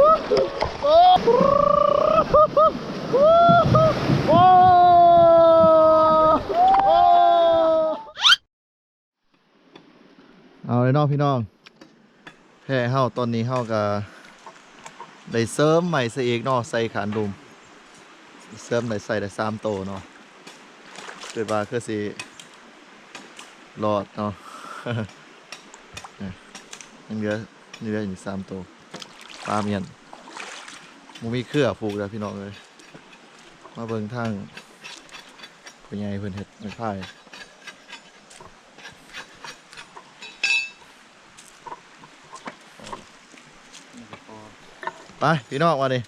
โอ้โอ้เอาเลยน้องพี่น้องแพ้เฮาตอนนี้เฮาก็ได้เสริมใหม่ซะอีกเนาะใส่ขานลุมเสริมได้ใส่ได้สามโตเนาะเกิดว่าคือสิรอดเนาะนี่ยยังเหลือยังเหลืออยู่สามโตปลาเมียน มูมีเครือผูกแล้วพี่น้องเลยมาเบิ่งทางเป็นไงเพิ่นเห็ดไม่พ่ายไป พี่น้องมาดิ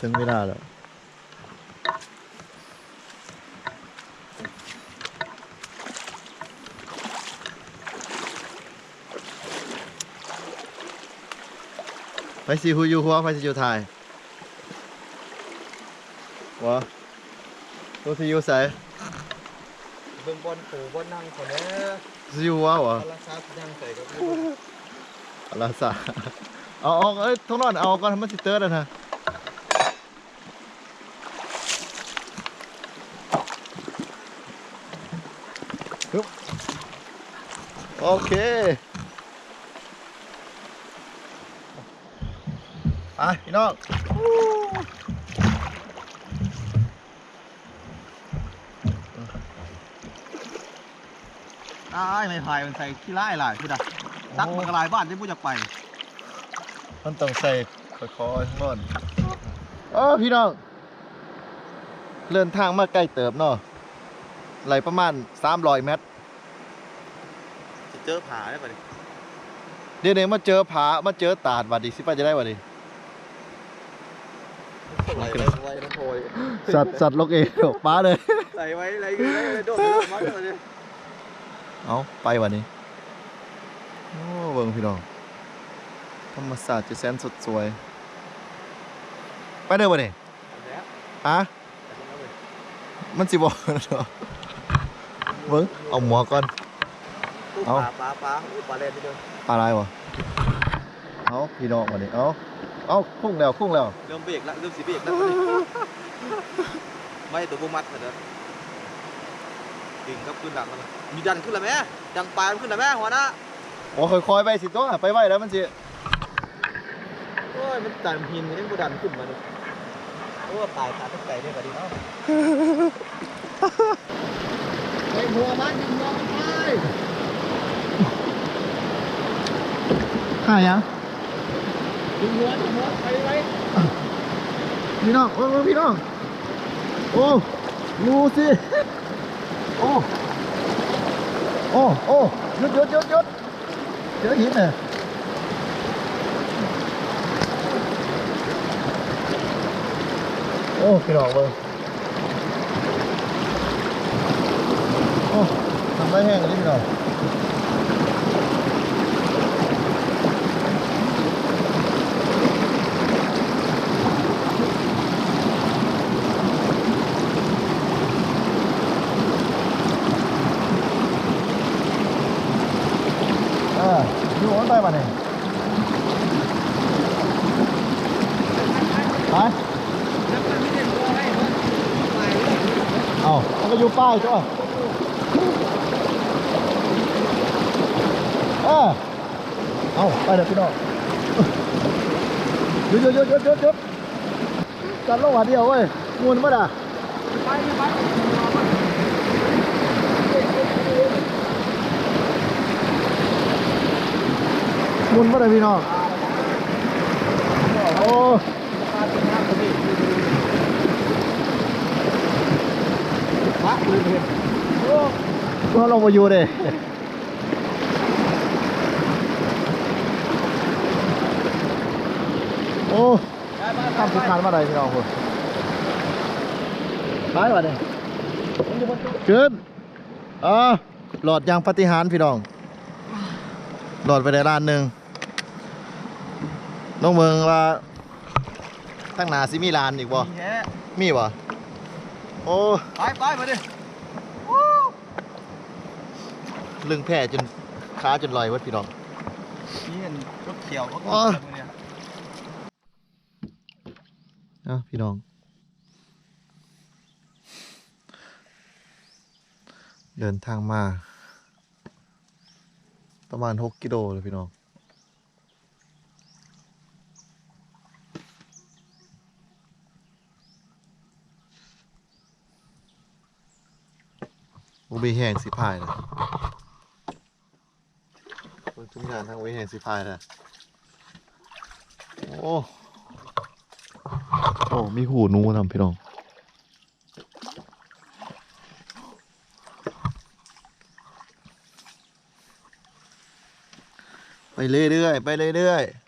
ถึงเวลาแล้ว ไปสิฮูอยู่หัวไปสิอยู่ถ่ายวะตัวสิอยู่ใส่เบิ่งบอลปูบอลนั่งคนนี้สิอยู่หัววะพลาซานั่งใส่กับอะไรสะเอาเอาเอ้ยทุกนอนเอาก่อนให้มันสิเตอร์แล้วนะฮึบโอเค ไปพี่น้องตายไม่พายมันใส่ขี้ไล่หลายคือดะตักมันกระลายบ้านที่ผู้จะไป มันต้องใส่ค่อยๆข้างโนนเออพี่น้องเดินทางมาใกล้เติบเนาะไหลประมาณ300เมตรจะเจอผาได้ป่ะดิเดี๋ยวนี้มาเจอผามาเจอตาดวัดดีสิป้าจะได้วัดดี ไหล ไว้ไว้น้ำโพยสัตว์สัตว์ลกเองป้าเลยไหลไว้ไหลอยู่ไหลโดดโดดมาเลยเอาไปวันนี้โอ้เบิ่งพี่น้องธรรมศาสตร์จะแสนสดสวย ไปเด้อวันนี้แล้วฮะมันสิบอกเนาะเบิ่งเอาหมวกก่อนปลาปลาปลาปลาเล่นไปเดินปลาอะไรวะเอาพี่น้องวันนี้เอา เอาคุ้งแล้วคุ้งแล้ว เริ่มเบรกแล้วเริ่มสีเบรกแล้วไม่ตัวพวกมัดเหมือนเดิมดึงครับขึ้นหลังมันมีดันขึ้นแล้วไหมดังปลายมันขึ้นแล้วไหมหัวหน้าโอ้ค่อยๆไปสิตัวไปไวแล้วมันสิโอ้ยมันดันหินมันยังกูดันขึ้นมาเลยโอ้ปลายขาตั้งใจได้ป่ะดิเนาะไปหัวมันยิงหัวมันไปหายัง ดึงหัวดึงหัวไปไว้พี่น้องโอ้พี่น้องโอ้งูสิโอ้โอ้โอ้หยุดหยุดหยุดหยุดเจอหินเนี่ยโอ้พี่น้องเบิ่งโอ้ทำได้แห้งเลยพี่น้องอ่า อยู่หัวใต้มาเนี่ยไปเอามันก็อยู่ป้ายจ้ะเออเอาไปเดี๋ยพี่น้องหยุดหยุดหยุดหยุดหยุดจัดลงหัวเดียวเว้ยงูนมั้อะไปไป มุนมาเลยพี่น้อง โอ้ปลาดูเห็นก็ลงมาอยู่เลยโอ้ทำสุดทานมาเลยพี่น้องคุณไปวะเนี่ยขึ้นอ่าหลอดยางปฏิหารย์พี่น้องหลอดไปได้ล้านหนึ่ง น้องเมืองว่าทั้งหนาซิมีลานอีกบ่แค่มีบ่ โอ้ไปไปมาดิลึงแพร่จนขาจนลอยวัดพี่น้อง นี่เห็นรถเขียวก็อ๋อมือเนี่ยเอ้าพี่น้อง เดินทางมา ประมาณ 6 กิโลเลยพี่น้อง บ่มีแห้งสิพายนะเบิ่งทุกอย่างทางบ่มีแห้งสิพายนะโอ้โอ้มีหูหนูนำพี่น้องไปเรื่อยๆไปเรื่อยๆ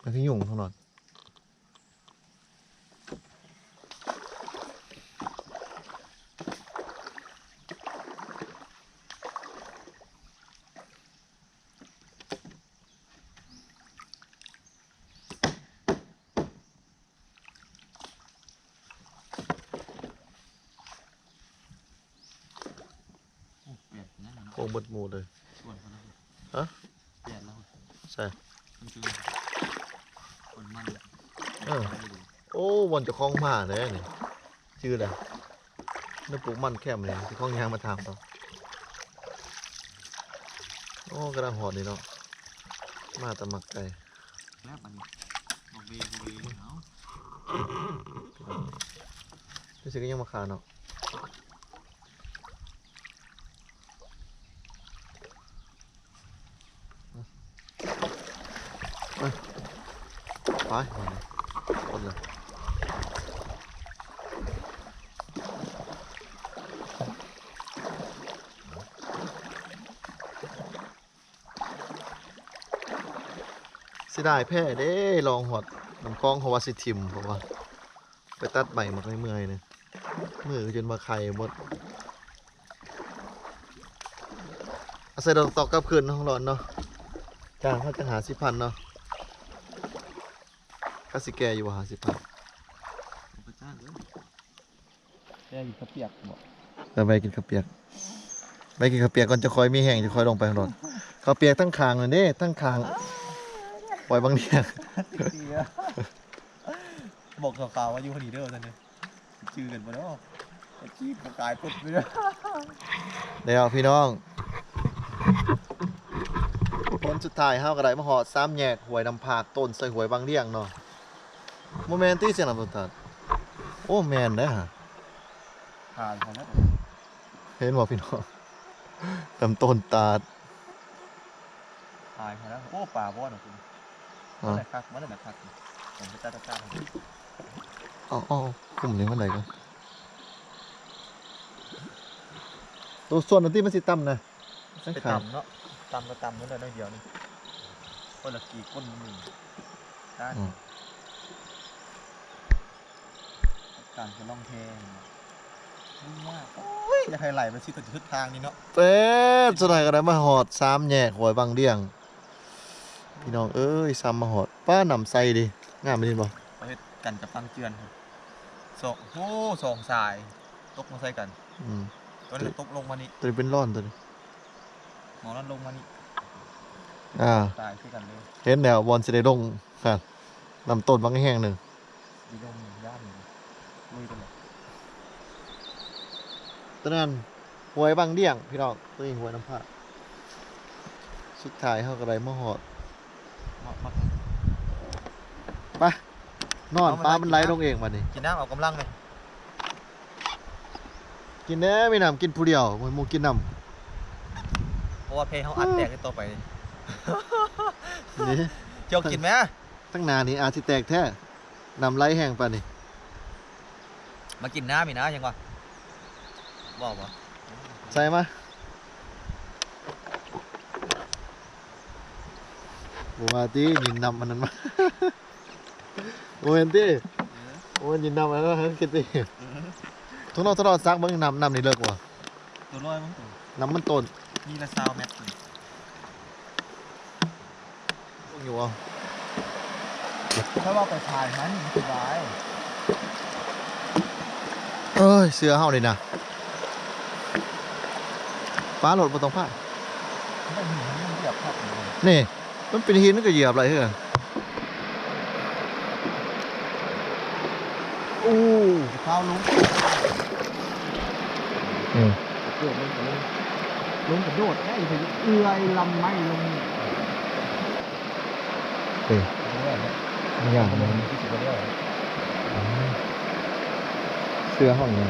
ไปที่ยุ่งเท่านั้นโค้ งเบดหมูเลยส่วนคนนั้นฮะเปลี่ยนแล้วใช่มันคือคนมันเออโอ้วันจะคล้องมาเลยนี่ชื่ออะไรนึกปลูกมันแคมเลยที่คล้องยางมาทำต่อโอ้กระดังหอดนี่เนาะมาแตะมักไก่แล้วมันบอกเบย์บอกเบย์เนาะรู้สึกก็ยังมาขาเนาะไปไปคนเลยเสิได้แพ้เด้ลองหอดน้ำคลอ งเขาว่าสิทิมเพราะว่าไปตัดใบมดไม่เมื่อยเนี่ยมือจนมาไข่หมดอาใส่ดอกตอกกับคืนห้องร้อนเนาะจ้างเขาจะหาสิพันเนาะ ก็สิแกอยู่ว่าหาสิพันพระเจ้าเลยแกอยู่กระเปียกบอกแต่ไปกินข้าวเปียก ไปกินข้าวเปียกก่อนจะคอยมีแห้งจะคอยลงไปข้างร้อนข้าวเปียกทั้งคางเลยเด้ทั้งคางปล่อยบางเดียงดีอะบอกข่าวๆว่าอยู่คนนี้เด้อท่านเนี่ยชื่อกันมาแล้วชีพกายปุ๊บไปเลยเดี๋ยวพี่น้องคนสุดท้ายเฮาก็ได้มาหอดซ้ำแยกหวยนำผากต้นใส่หวยบางเรียงเนาะ โมเมนต์ที่เสียงลำต้นตัดโอ้แมนเด้อฮะผ่านผ่านแล้วเห็นบ่พี่น้องลำต้นตาดผ่านผ่านแล้วโอ้ป่าบ่อนะคุณอ๋อมันแต่คักมันแต่คักผมจะจ้าจ้าอ๋ออ๋อกลุ่มนี้มันไหนกันตัวส่วนอันที่มันสิต่ำนะไปตำเนาะตำก็ตำนั่นเลยเดียวนี่คนละกี่ก้นหนึ่งด้าน การจะล่องแพงนี่มากโอ้ยจะใครไหลไปสิตัวทิศทางนี้เนาะเป็ดสุดท้ายก็ได้มาหอดซ้ำแยกหวยบางเรียง พี่น้องเอ้ยซ้ำมาหอดป้าหนำใส่ดิงามไปดิบ่ประเทศกันกับฟังเจือนครับสองโอ้สองสายตกมาใส่กันอืมตัวนี้ตกลงมานี่ตัวนี้เป็นร่อนตัวนี้หมอนั้นลงมานี่อ่าตายคือกันเลยเห็นแล้วบอลสิได้ลงครับลำต้นบางแห่งหนึ่งดีลงย่าน หนึ่งลุยกันเลยตอนนั้นหวยบางเดี่ยง พี่น้องตัวนี้หวยน้ำผ้าสุดท้ายเขาก็ได้มาหอดมามาไปนอนเอามาปลาได้มันไหลลงเองมาดิกินน้ำเอากำลังเลยกินแน่ไม่นำกินผู้เดียวมันมูกินนเพราะว่าเพลงเขาอัดแตกในต่อไปำนี่เจียวกินไหมตั้งนานนี้อาจสิแตกแท้นำไหลแห้งปานนี่ มากินน้ำอีกนะยังวะบอกวะใส่มาบัวาตียินนำมันนั้นมาโอ้ยตีโอ้ยยินนำมันนั้นมาคิดตีทุกนอกทุกนอกซักเบิ่งนำนำนี่เลิกว่ะตัวน้อยมั้งตัวน้ำมันต้นมีละซาวแมทอยู่เอาถ้าว่าไปถ่ายมันสบาย เอเอ้ยเสือเฮาเลยนะฟ้าโหลดบนตรงผ้าไม่มีมันเหยียบครับนี่ มันเป็นหินมันก็เหยียบอะไรเฮ้ยอู้ข้าวลุงอืมเกิดลงกับลงลงกระโดดได้ถึงเอื้อยลำไม้ลงเฮ้ยไม่ยากเลยที่ สุดแล้วเสื้อห้องนี้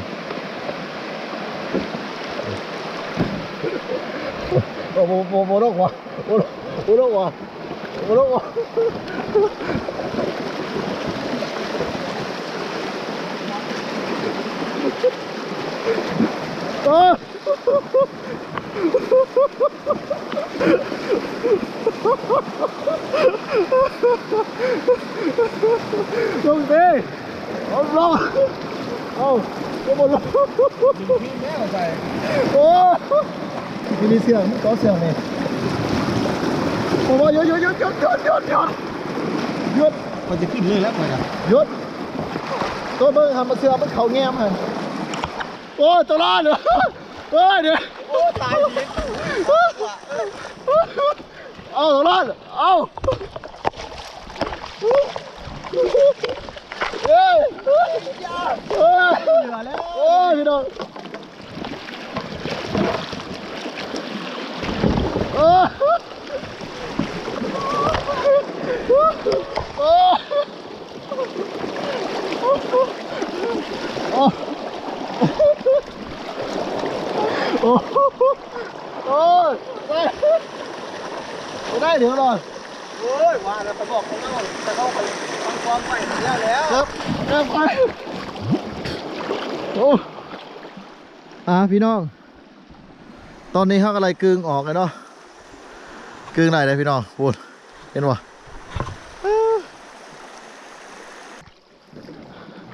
โอ้โหโมโมโลกว่ะโมโลโมโลกว่ะโมโลกว่ะเออลงเอาลง อ้าเอาบนลงพี่แม่ใส่โอ้ยมีเสียงต่อเสียงนี่โอ้ยหยุดหยุดหยุดหยุดหยุดหยุดหยุดหยุดมันจะขึ้นเลยแล้วมันอะหยุดตัวเบิ้งทำมาเสือมันเขาแง้มฮะโอ้ตัวรอดเหรอเฮ้ยเดี๋ยวโอ้ตายดีเอาตัวรอดเอา เฮ้ยเฮ้ยเหลือแล้วโอ้ยพี่น้องโอ้โอ้ยโอ้โอ้โอ้ไม่ได้เดี๋ยวหน่อยโอ้ยว่าแล้วไปบอกเขาแล้วจะเข้าไป ความใหม่แล้วแล้วครับเริ่มไปโอ้อ่าพี่น้อง ตอนนี้เขากำลังกึ่งออกเลยเนาะกึ่งไหนเลยพี่น้องพูดเห็นวะ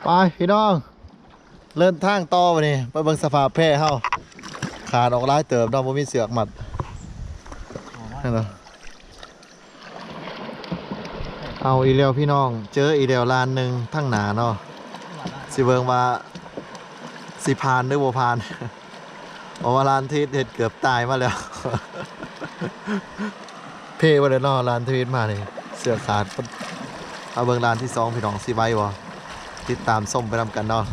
ไปพี่น้องเริ่มทางต่อไปนี่ไปเบิ่งสภาพแพร่เฮาขาดออกหลายเติบเนาะบ่มีเสือกหมัดนั่นเนาะ เอาอีเลียวพี่น้อง เจออีเลียวลานหนึ่งทั้งหนาเนาะสิเบิ่งว่าสิพานหรือบ่พานเพราะว่าลานทีเห็ดเกือบตายมาแล้ว เพ่ว่าเดี๋ยวเนาะลานทวีตมานี่เสือกขาดเอาเบิ่งลานที่สองพี่น้องสิไว้บ่ติดตามส้มไปนำกันเนาะ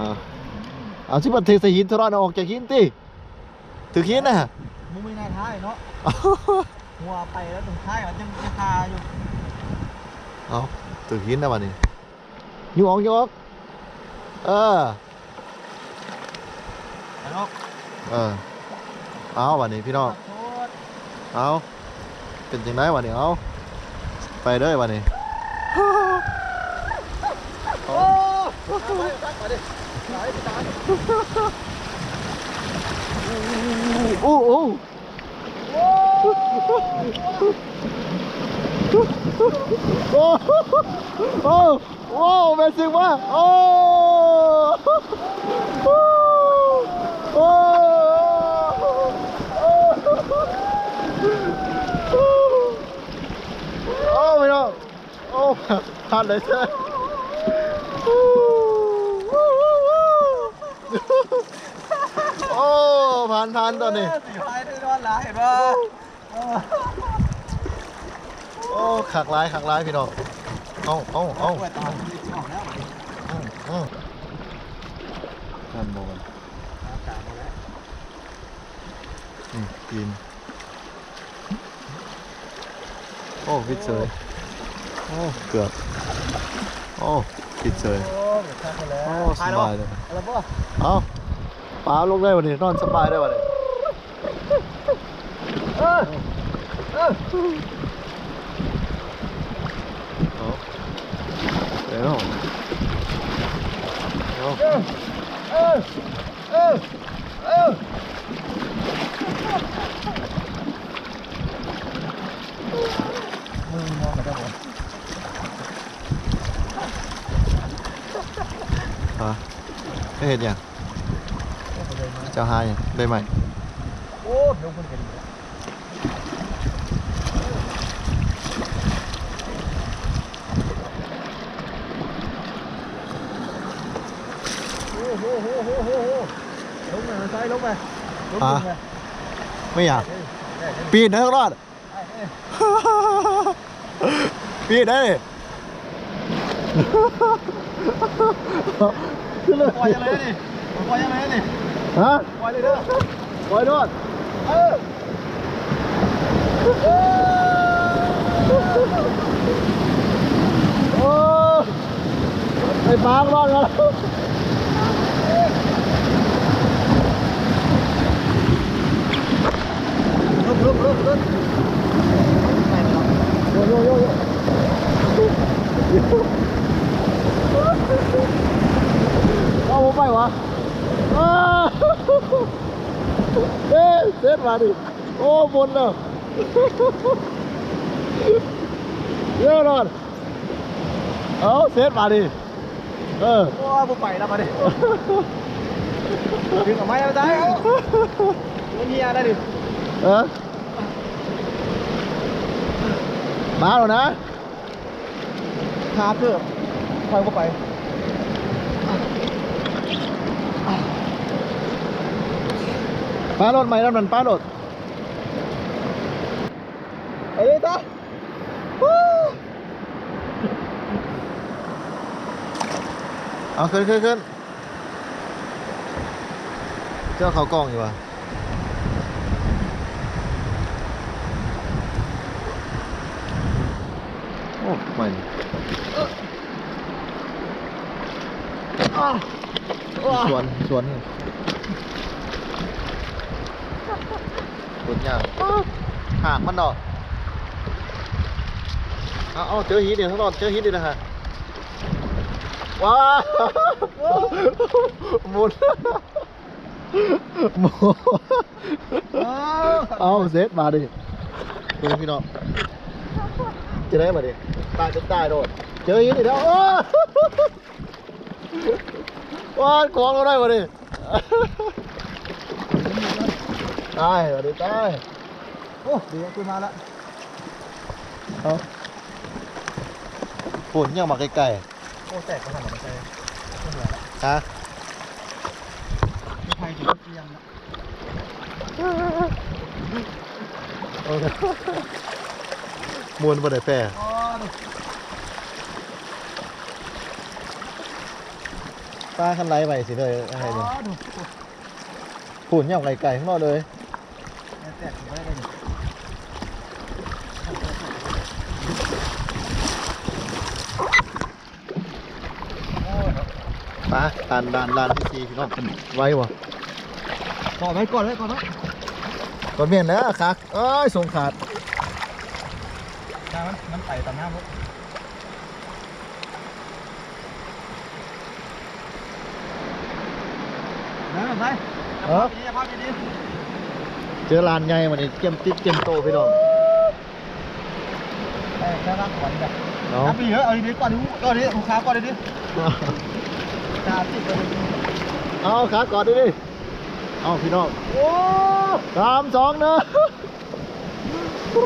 อะเอาชิบันถือใส่หินทรอนเอาออกจากหินติถือหินนะมึงไม่น่าท้ายเนาะ หัวไปแล้วตรงท้ายมันยังจะคาอยู่เอาถือหินนะวันนี้ยกออกยกออกเออเนาะเออเอาวันนี้พี่น้องโทษเอาเป็นจังไดวันนี้เอาไปเด้อวันนี้โอ้ไปตักมาดิไหลไปตามโอ้โอ้ โอ้โอ้โอ้แม่ซิงว่าโอ้โอ้โอ้โอ้ไม่น้โอ้ผ่านเลยเจ้โอ้ผ่านผ่านตอนนี้สีพายด้นอนหลายเห็นป่ะ โอ้ขักร้ายขักร้ายพี่น้องเอาเอาเอาไปตามที่ชอบแล้วอืมอืมนั่นบอกกันกามาแล้วอืมกินโอ้พิดเฉยโอ้เกือบโอ้พิดเฉยโอ้สบายเลยเอาปลาลงได้วันนี้นอนสบายได้วันนี้ Đấy không? Đấy không? Ê! Ê! Ê! Hả? Cái hệt nhỉ? Chào hai nhỉ? Đây mày. Ô, đúng không? โอ้เดี๋ยวคนกันดีโหโหโหโหโหลงไปซ้ายลงไปลงอะไป ไม่อยากเฮ้ยเฮ้ยเฮ้ยปีนนะรอดเฮ้ยเฮ้ยปีนได้ขึ้นเลยปล่อยยังไงนี่ปล่อยยังไงนี่ฮะปล่อยเลยเด้อปล่อยรอดเออโอ้ไอ้ปางรอดแล้ว ลุกลุกลุกไปแล้วโยโยโยโยเอาผมไปวะเอ๊ะเสร็จมาดิโอ้บนแล้วเยอะนอนเอาเสร็จมาดิเออโอ้ผมไปแล้วมาดิดึงออกมาแล้วได้เอาไม่มีอะไรดิเออ มาแล้วนะหาเพื่อคอยก็ไปป้ารถใหม่แล้วมันป้ารถไปเลยจ้ะเอาขึ้นขึ้นขึ้นเจ้าเขากล้องอยู่วะ โอ้ไม่สวนสวนนี่สวนยางห่างมันดอกเอาเอาเจอฮิตเดี๋ยวทั้งรอดเจอฮิตเดี๋ยวนะฮะว้าวหมุนหมุนเอาเซตมาดิคุณพี่น้องจะได้มาดิ ตายจะตายโดดเจออีกแล้วโอ้ว้าวกองเราได้มาดิตายมาดิตายโอ้ดี๋ยวคุยมาละเอาฝนยังมาไกลๆโอ้แตกกระหังมาใส่ไม่เหลือละๆฮะไม่ใครถึงเตียงละโอเคมวนบนได้แปรอ๋อดูป้าคันไรไปสิเลยอะไรอ๋เนี่ยอดูฝุ่นยังไกลๆข้างนอกเลยแตกถึงไม่ได้เลยป้าด่านด่านด่านที่สี่พี่น้องเป็นไว้วะก่อนไว้ก่อนไว้ก่อนไว้ก่อนเมียนนะคักเอ้ยส่งขาดน้ำมันมันไต่ตามน้ำลูกน้ำมันไป เออดีภาพดีเจอลานใหญ่วันนี้เกมติ๊กเกมโตพี่น้องไปแค่ร่างก่อนแบบเนาะน้ำมีเยอะเอาดีๆก่อนดิก่อนดิลูกค้าก่อนดิตาติดเลยเอาขาก่อนดิดิเอาพี่น้องโอ้สามสองหนึ่งโอ้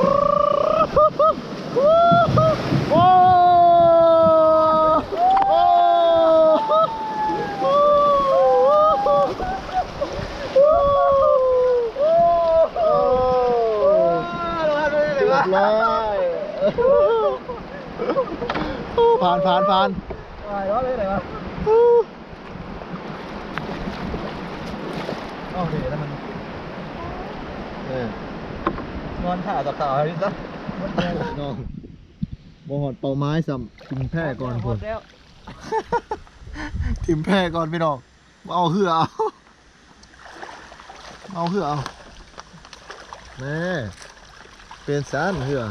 โอ้โอ้เรียบร้อยโอ้ ผ่านผ่านผ่านอะไรวะเลยไหนวะโอ้เดี๋ยวแล้วมันเออนอนถ่าตับต่ออะไรซะน้องบหอดเป่าไม้ซ้ำทิมแพ้ก่อนคนแล้วทิมแพ้ก่อนพี่น้องมาเอาเหือเอามาเอาเหือเอาแม่เป็นสันเหือ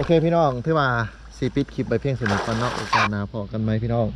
โอเคพี่น้องที่มาสีปิดคลิปไปเพียงสนุกกันเนาะโอกาสหน้าพอกันไหมพี่น้อง